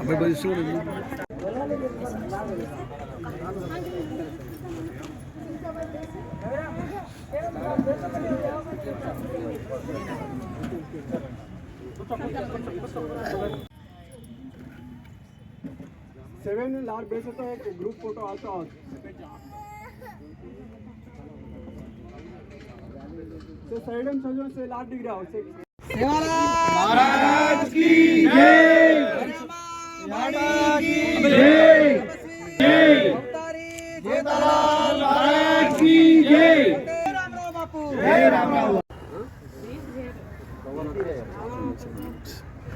అబ్బాయి బాగా చూడండి Thank you. Seven large bases of group photo also. So side and children say large degree house. महाराज की जय माता की जय जय महाराज की जय जय राम राम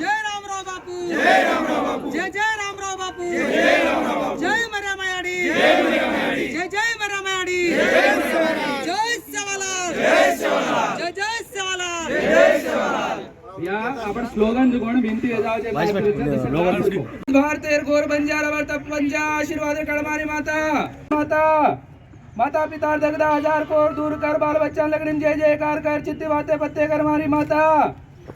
जय रामराव बापू। जय जय रामराव बापू। आशीर्वाद। कळमारी माता। माता माता पिता जगदा हज़ार कोर दूर कर बाल बच्चा लगन जय जयकार कर चित्ती बाते पत्ते कर मारी माता।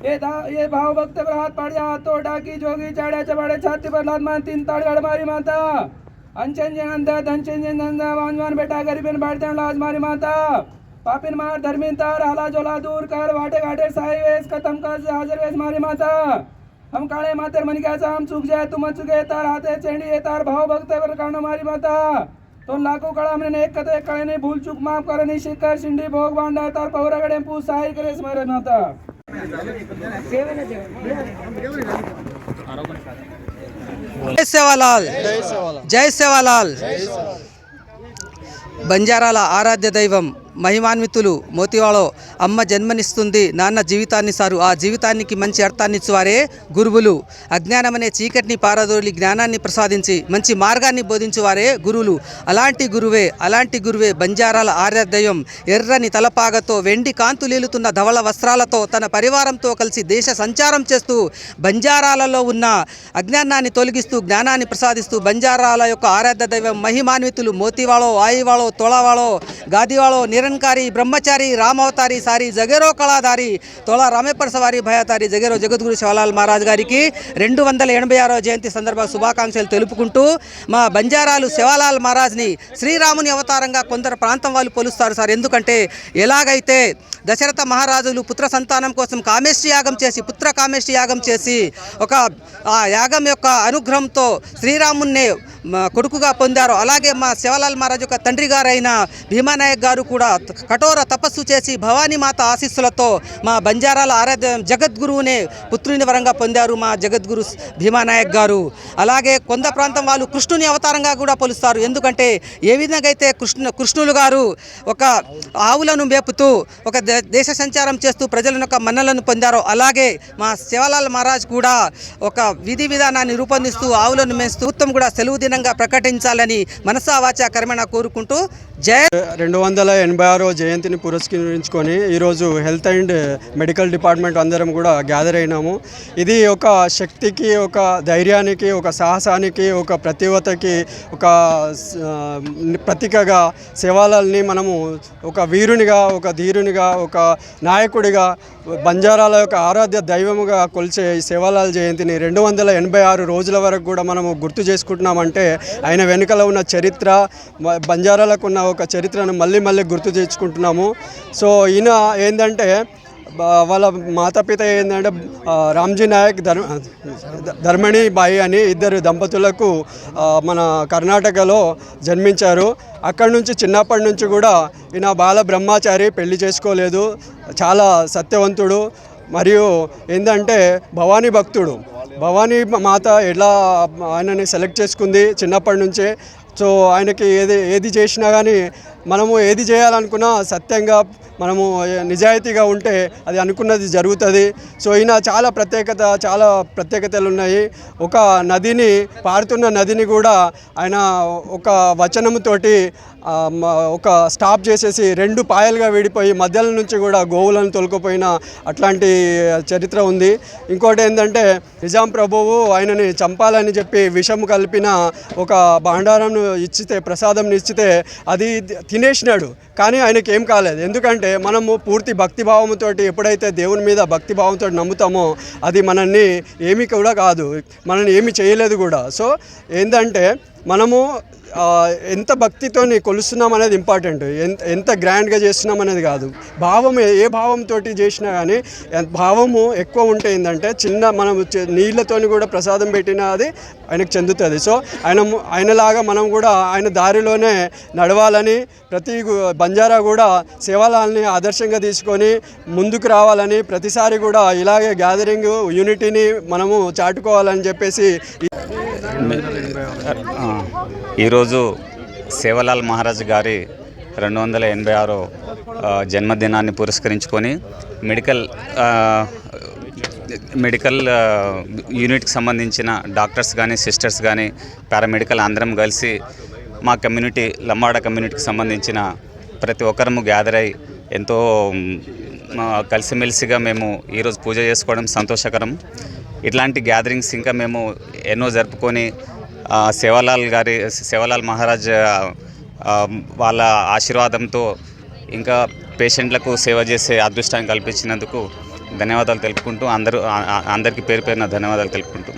ये दा ये भाव भक्त पर हाथ पाड़िया हाथों डाकी जोगी चाड़े चबाड़े छाती पर लात मान तीन ताड़ गड़ मारी माता। अंचन जन अंधा धनचन जन धंधा वांजवान बेटा गरीबन बाड़ते लाज मारी माता। पापिन मार धर्मीन तर आला जोला दूर कर वाटे घाटे साई वेस खतम कर हाजर वेस मारी माता. हम काले मातेर मन घ्यायचा हम चुक जाय तुम चुके तार हाथे चेंडी तार भाव भक्त वर कारण मारी माता. तो लाखों कड़ा हमने एक कते कड़े नाही भूल चुक माफ करणे शिकर शिंडी भोग भांडार तार पौराकडे पूछ साई करेस मारे माता. जय सेवालाल जय सेवालाल. बंजाराला आराध्य दैवम. మహిమాన్వితులు మోతివాలో అమ్మ జన్మనిస్తుంది నాన్న జీవితాన్ని సారు. ఆ జీవితానికి మంచి అర్థాన్ని ఇచ్చువారే గురువులు. అజ్ఞానం అనే చీకటిని పారదోలి జ్ఞానాన్ని ప్రసాదించి మంచి మార్గాన్ని బోధించువారే గురువులు. అలాంటి గురువే అలాంటి గురువే బంజారాల ఆరాధ్య. దైవం ఎర్రని తలపాగతో వెండి కాంతులేలుతున్న ధవళ వస్త్రాలతో తన పరివారంతో కలిసి దేశ సంచారం చేస్తూ బంజారాలలో ఉన్న అజ్ఞానాన్ని తొలగిస్తూ జ్ఞానాన్ని ప్రసాదిస్తూ బంజారాల యొక్క ఆరాధ్య దైవం మహిమాన్వితులు మోతివాళో ఆయివాళో తొళవాళో గాదివాళో నిరంకారి బ్రహ్మచారి రామావతారి సారి జగేరో కళాధారి తొళ రామేపర్ సవారి భయాతారి జగేరో జగద్గురు శివలాల్ మహారాజ్ గారికి రెండు వందల ఎనభై ఆరో జయంతి సందర్భ శుభాకాంక్షలు తెలుపుకుంటూ మా బంజారాలు శివలాల్ మహారాజ్ని శ్రీరాముని అవతారంగా కొందరు ప్రాంతం వాళ్ళు పోలుస్తారు సార్. ఎందుకంటే ఎలాగైతే దశరథ మహారాజులు పుత్ర సంతానం కోసం కామేష్టి యాగం చేసి పుత్ర కామేష్టి యాగం చేసి ఒక ఆ యాగం యొక్క అనుగ్రహంతో శ్రీరామున్నే కొడుకుగా పొందారు అలాగే మా శివలాల్ మహారాజ్ యొక్క తండ్రి గారైన భీమానాయక్ గారు కూడా కఠోర తపస్సు చేసి భవానీ మాత ఆశీస్సులతో మా బంజారాల ఆరాధ్య జగద్గురువునే పుత్రుని వరంగా పొందారు మా జగద్గురు భీమానాయక్ గారు. అలాగే కొంద ప్రాంతం వాళ్ళు కృష్ణుని అవతారంగా కూడా కొలుస్తారు ఎందుకంటే ఏ విధంగా అయితే కృష్ణ కృష్ణులు గారు ఒక ఆవులను మేపుతూ ఒక దేశ సంచారం చేస్తూ ప్రజలను ఒక మన్నలను పొందారో అలాగే మా శివలాల్ మహారాజ్ కూడా ఒక విధి విధానాన్ని రూపొందిస్తూ ఆవులను మేస్తూ ఉత్తమ్ కూడా సెలవు దినంగా ప్రకటించాలని మనసావాచ కర్మణ కోరుకుంటూ జయ రెండు వందల ఎనభై ఆరో జయంతిని పురస్కరించుకొని ఈరోజు హెల్త్ అండ్ మెడికల్ డిపార్ట్మెంట్ అందరం కూడా గ్యాదర్ అయినాము. ఇది ఒక శక్తికి ఒక ధైర్యానికి ఒక సాహసానికి ఒక ప్రతివతకి ఒక ప్రతీకగా శివాలల్ని మనము ఒక వీరునిగా ఒక ధీరునిగా ఒక నాయకుడిగా బంజారాల యొక్క ఆరాధ్య దైవముగా కొలిచే ఈ జయంతిని రెండు వందల ఎనభై ఆరు రోజుల వరకు కూడా మనము గుర్తు చేసుకుంటున్నామంటే ఎందుకంటే ఆయన వెనుకల ఉన్న చరిత్ర బంజారాలకు ఉన్న ఒక చరిత్రను మళ్ళీ మళ్ళీ గుర్తు తెచ్చుకుంటున్నాము సో ఈయన ఏంటంటే వాళ్ళ మాతాపిత ఏంటంటే రామ్జీ నాయక్ ధర్మ ధర్మణి బాయి అని ఇద్దరు దంపతులకు మన కర్ణాటకలో జన్మించారు. అక్కడి నుంచి చిన్నప్పటి నుంచి కూడా ఈయన బాల బ్రహ్మచారి పెళ్ళి చేసుకోలేదు. చాలా సత్యవంతుడు. మరియు ఏంటంటే భవానీ భక్తుడు. భవానీ మాత ఎలా ఆయనని సెలెక్ట్ చేసుకుంది చిన్నప్పటి నుంచే. సో ఆయనకి ఏది ఏది చేసినా కానీ మనము ఏది చేయాలనుకున్నా సత్యంగా మనము నిజాయితీగా ఉంటే అది అనుకున్నది జరుగుతుంది. సో ఈయన చాలా ప్రత్యేకత చాలా ప్రత్యేకతలు ఉన్నాయి. ఒక నదిని పారుతున్న నదిని కూడా ఆయన ఒక వచనముతోటి ఒక స్టాప్ చేసేసి రెండు పాయలుగా విడిపోయి మధ్యలో నుంచి కూడా గోవులను తొలకపోయిన అట్లాంటి చరిత్ర ఉంది. ఇంకోటి ఏంటంటే నిజాం ప్రభువు ఆయనని చంపాలని చెప్పి విషం కలిపిన ఒక భాండారం ఇచ్చితే ప్రసాదం ఇచ్చితే అది తినేసినాడు. కానీ ఆయనకి ఏం కాలేదు. ఎందుకంటే మనము పూర్తి భక్తిభావంతో ఎప్పుడైతే దేవుని మీద భక్తి భావంతో నమ్ముతామో అది మనల్ని ఏమీ కూడా కాదు. మనల్ని ఏమి చేయలేదు కూడా. సో ఏంటంటే మనము ఎంత భక్తితో కొలుస్తున్నాం అనేది ఇంపార్టెంట్. ఎంత ఎంత గ్రాండ్గా చేస్తున్నాం అనేది కాదు. భావం ఏ- భావంతో చేసినా కానీ భావము ఎక్కువ ఉంటే ఏంటంటే చిన్న మనం నీళ్ళతో నీళ్ళతోని కూడా ప్రసాదం పెట్టినా అది ఆయనకు చెందుతుంది. సో ఆయన ఆయనలాగా మనం కూడా ఆయన దారిలోనే నడవాలని ప్రతి బంజారా కూడా సేవాలని ఆదర్శంగా తీసుకొని ముందుకు రావాలని ప్రతిసారి కూడా ఇలాగే గ్యాదరింగ్ యూనిటీని మనము చాటుకోవాలని చెప్పేసి ఈరోజు సేవలాల్ మహారాజ్ గారి రెండు వందల ఎనభై ఆరో జన్మదినాన్ని పురస్కరించుకొని మెడికల్ మెడికల్ యూనిట్కి సంబంధించిన డాక్టర్స్ కానీ సిస్టర్స్ కానీ పారామెడికల్ అందరం కలిసి మా కమ్యూనిటీ లంబాడ కమ్యూనిటీకి సంబంధించిన ప్రతి ఒక్కరము గ్యాదర్ అయి ఎంతో కలిసిమెలిసిగా మేము ఈరోజు పూజ చేసుకోవడం సంతోషకరం. ఇట్లాంటి గ్యాదరింగ్స్ ఇంకా మేము ఎన్నో జరుపుకొని సేవాలాల్ గారి సేవాలాల్ మహారాజ్ వాళ్ళ ఆశీర్వాదంతో ఇంకా పేషెంట్లకు సేవ చేసే అదృష్టాన్ని కల్పించినందుకు ధన్యవాదాలు తెలుపుకుంటూ అందరూ అందరికీ పేరు పేరున ధన్యవాదాలు తెలుపుకుంటూ